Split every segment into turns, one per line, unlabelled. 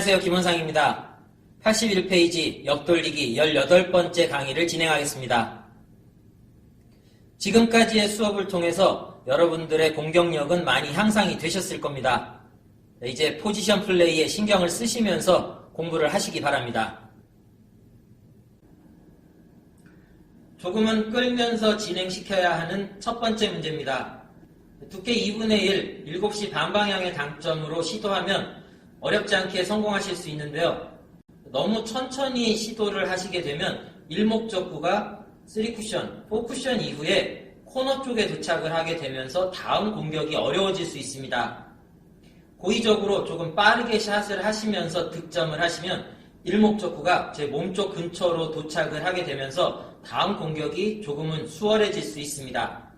안녕하세요. 김원상입니다. 81페이지 역돌리기 18번째 강의를 진행하겠습니다. 지금까지의 수업을 통해서 여러분들의 공격력은 많이 향상이 되셨을 겁니다. 이제 포지션 플레이에 신경을 쓰시면서 공부를 하시기 바랍니다. 조금은 끌면서 진행시켜야 하는 첫 번째 문제입니다. 두께 2분의 1, 7시 반 방향의 당점으로 시도하면 어렵지 않게 성공하실 수 있는데요. 너무 천천히 시도를 하시게 되면 일목적구가 3쿠션, 4쿠션 이후에 코너 쪽에 도착을 하게 되면서 다음 공격이 어려워질 수 있습니다. 고의적으로 조금 빠르게 샷을 하시면서 득점을 하시면 일목적구가 제 몸쪽 근처로 도착을 하게 되면서 다음 공격이 조금은 수월해질 수 있습니다.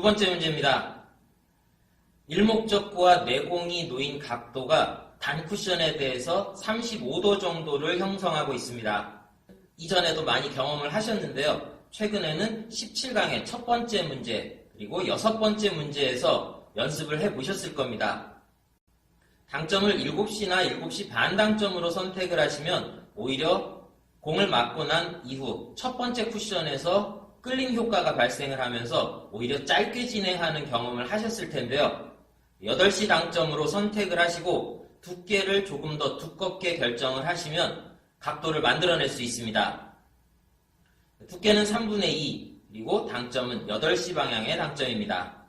두 번째 문제입니다. 일목적구와 내공이 놓인 각도가 단 쿠션에 대해서 35도 정도를 형성하고 있습니다. 이전에도 많이 경험을 하셨는데요. 최근에는 17강의 첫 번째 문제, 그리고 여섯 번째 문제에서 연습을 해 보셨을 겁니다. 당점을 7시나 7시 반 당점으로 선택을 하시면 오히려 공을 맞고 난 이후 첫 번째 쿠션에서 끌림 효과가 발생을 하면서 오히려 짧게 진행하는 경험을 하셨을 텐데요. 8시 당점으로 선택을 하시고 두께를 조금 더 두껍게 결정을 하시면 각도를 만들어낼 수 있습니다. 두께는 3분의 2, 그리고 당점은 8시 방향의 당점입니다.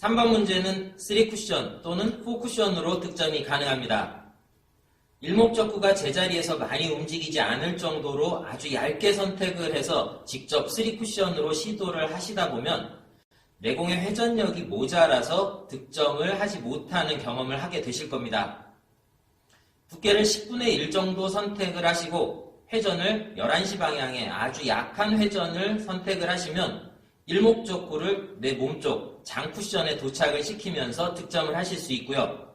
삼번 문제는 3쿠션 또는 4쿠션으로 득점이 가능합니다. 일목적구가 제자리에서 많이 움직이지 않을 정도로 아주 얇게 선택을 해서 직접 3쿠션으로 시도를 하시다 보면 내공의 회전력이 모자라서 득점을 하지 못하는 경험을 하게 되실 겁니다. 두께를 10분의 1 정도 선택을 하시고 회전을 11시 방향의 아주 약한 회전을 선택을 하시면 일목적구를 내 몸쪽 장쿠션에 도착을 시키면서 득점을 하실 수 있고요.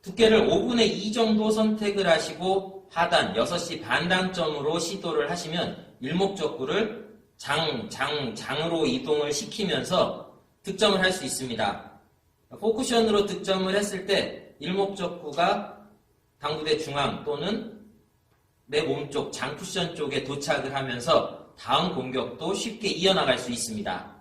두께를 5분의 2 정도 선택을 하시고 하단 6시 반당점으로 시도를 하시면 일목적구를 장, 장, 장으로 이동을 시키면서 득점을 할 수 있습니다. 포쿠션으로 득점을 했을 때 일목적구가 당구대 중앙 또는 내 몸쪽 장쿠션 쪽에 도착을 하면서 다음 공격도 쉽게 이어나갈 수 있습니다.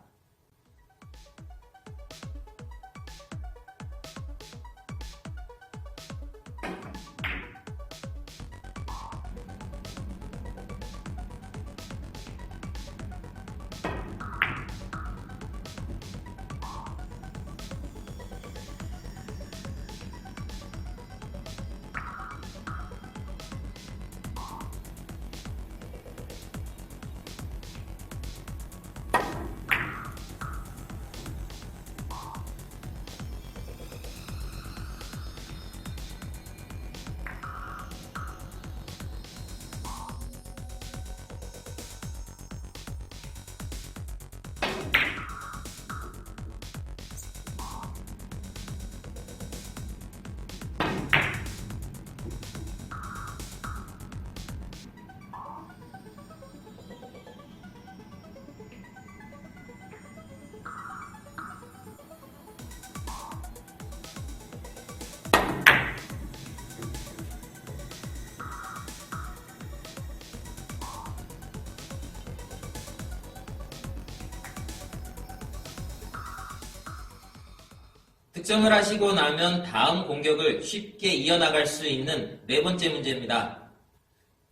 득점을 하시고 나면 다음 공격을 쉽게 이어나갈 수 있는 네 번째 문제입니다.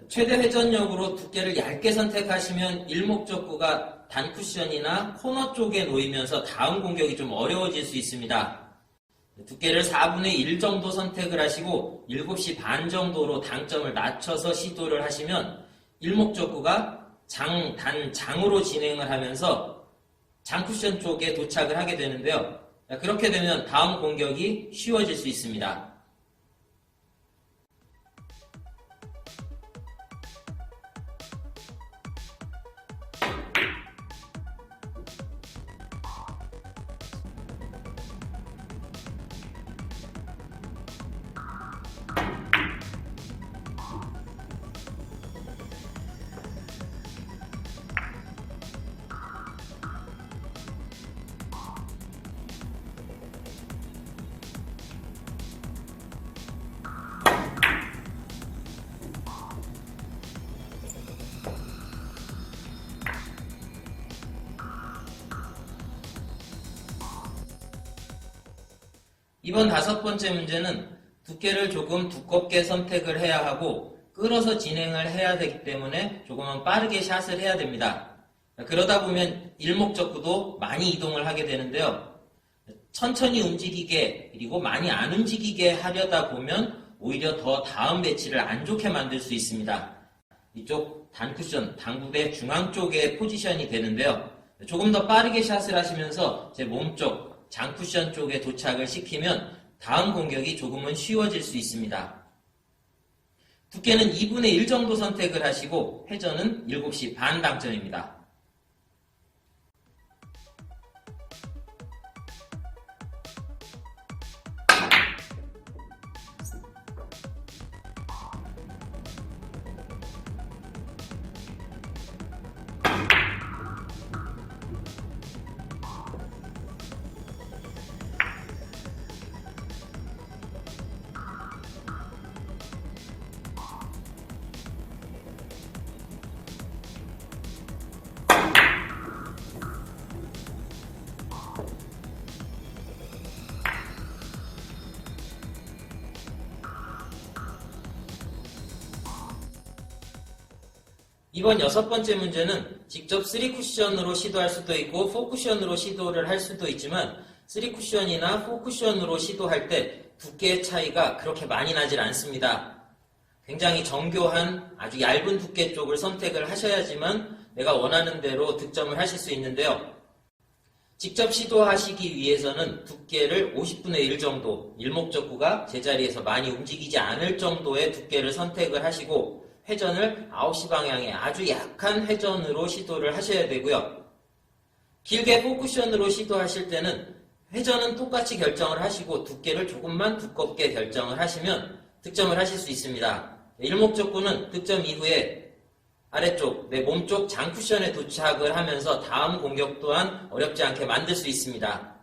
최대 회전력으로 두께를 얇게 선택하시면 일목적구가 단쿠션이나 코너 쪽에 놓이면서 다음 공격이 좀 어려워질 수 있습니다. 두께를 4분의 1 정도 선택을 하시고 7시 반 정도로 당점을 낮춰서 시도를 하시면 일목적구가 장, 단, 장으로 진행을 하면서 장쿠션 쪽에 도착을 하게 되는데요. 그렇게 되면 다음 공격이 쉬워질 수 있습니다. 이번 다섯 번째 문제는 두께를 조금 두껍게 선택을 해야 하고 끌어서 진행을 해야 되기 때문에 조금은 빠르게 샷을 해야 됩니다. 그러다 보면 일목적구도 많이 이동을 하게 되는데요. 천천히 움직이게 그리고 많이 안 움직이게 하려다 보면 오히려 더 다음 배치를 안 좋게 만들 수 있습니다. 이쪽 단쿠션, 당구대 중앙 쪽에 포지션이 되는데요. 조금 더 빠르게 샷을 하시면서 제 몸쪽, 장쿠션 쪽에 도착을 시키면 다음 공격이 조금은 쉬워질 수 있습니다. 두께는 2분의 1 정도 선택을 하시고 회전은 7시 반 당점입니다. 이번 여섯 번째 문제는 직접 3쿠션으로 시도할 수도 있고 4쿠션으로 시도를 할 수도 있지만 3쿠션이나 4쿠션으로 시도할 때 두께의 차이가 그렇게 많이 나질 않습니다. 굉장히 정교한 아주 얇은 두께 쪽을 선택을 하셔야지만 내가 원하는 대로 득점을 하실 수 있는데요. 직접 시도하시기 위해서는 두께를 50분의 1 정도, 일목적구가 제자리에서 많이 움직이지 않을 정도의 두께를 선택을 하시고 회전을 9시 방향에 아주 약한 회전으로 시도를 하셔야 되고요. 길게 포쿠션으로 시도하실 때는 회전은 똑같이 결정을 하시고 두께를 조금만 두껍게 결정을 하시면 득점을 하실 수 있습니다. 일목적구는 득점 이후에 아래쪽 내 몸쪽 장쿠션에 도착을 하면서 다음 공격 또한 어렵지 않게 만들 수 있습니다.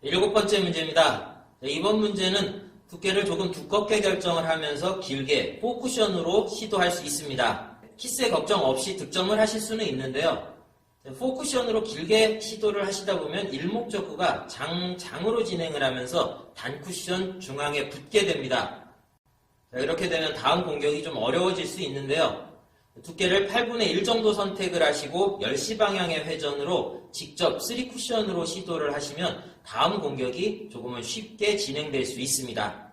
일곱 번째 문제입니다. 네, 이번 문제는 두께를 조금 두껍게 결정을 하면서 길게 포쿠션으로 시도할 수 있습니다. 키스의 걱정 없이 득점을 하실 수는 있는데요. 포쿠션으로 길게 시도를 하시다 보면 일목적구가 장, 장으로 진행을 하면서 단쿠션 중앙에 붙게 됩니다. 자, 이렇게 되면 다음 공격이 좀 어려워질 수 있는데요. 두께를 8분의 1 정도 선택을 하시고 10시 방향의 회전으로 직접 3쿠션으로 시도를 하시면 다음 공격이 조금은 쉽게 진행될 수 있습니다.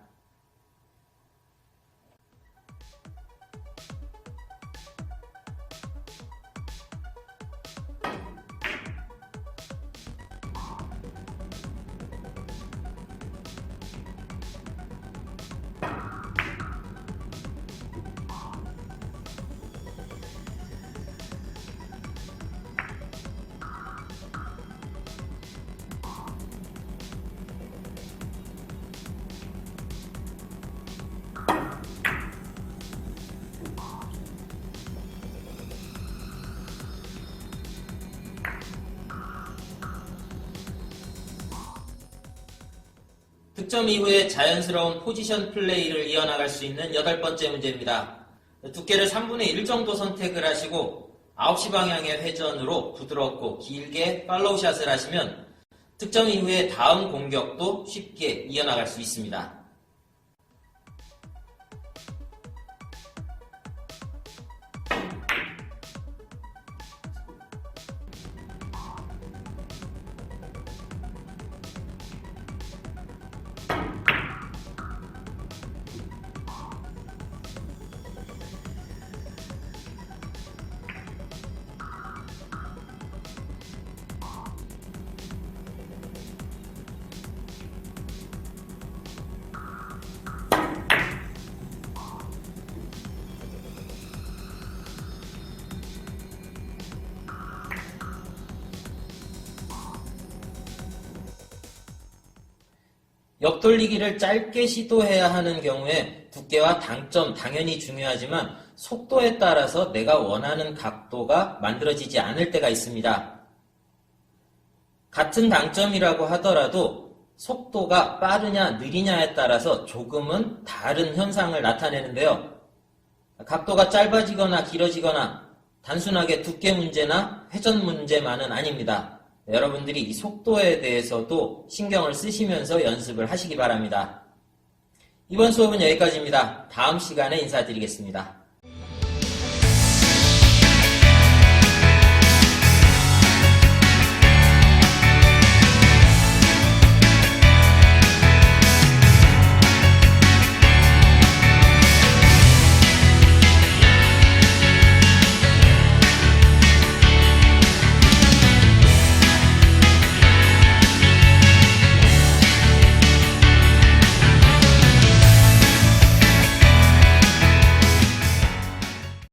득점 이후에 자연스러운 포지션 플레이를 이어나갈 수 있는 여덟 번째 문제입니다. 두께를 3분의 1 정도 선택을 하시고 9시 방향의 회전으로 부드럽고 길게 팔로우샷을 하시면 득점 이후에 다음 공격도 쉽게 이어나갈 수 있습니다. 옆돌리기를 짧게 시도해야 하는 경우에 두께와 당점 당연히 중요하지만 속도에 따라서 내가 원하는 각도가 만들어지지 않을 때가 있습니다. 같은 당점이라고 하더라도 속도가 빠르냐 느리냐에 따라서 조금은 다른 현상을 나타내는데요. 각도가 짧아지거나 길어지거나 단순하게 두께 문제나 회전 문제만은 아닙니다. 여러분들이 이 속도에 대해서도 신경을 쓰시면서 연습을 하시기 바랍니다. 이번 수업은 여기까지입니다. 다음 시간에 인사드리겠습니다.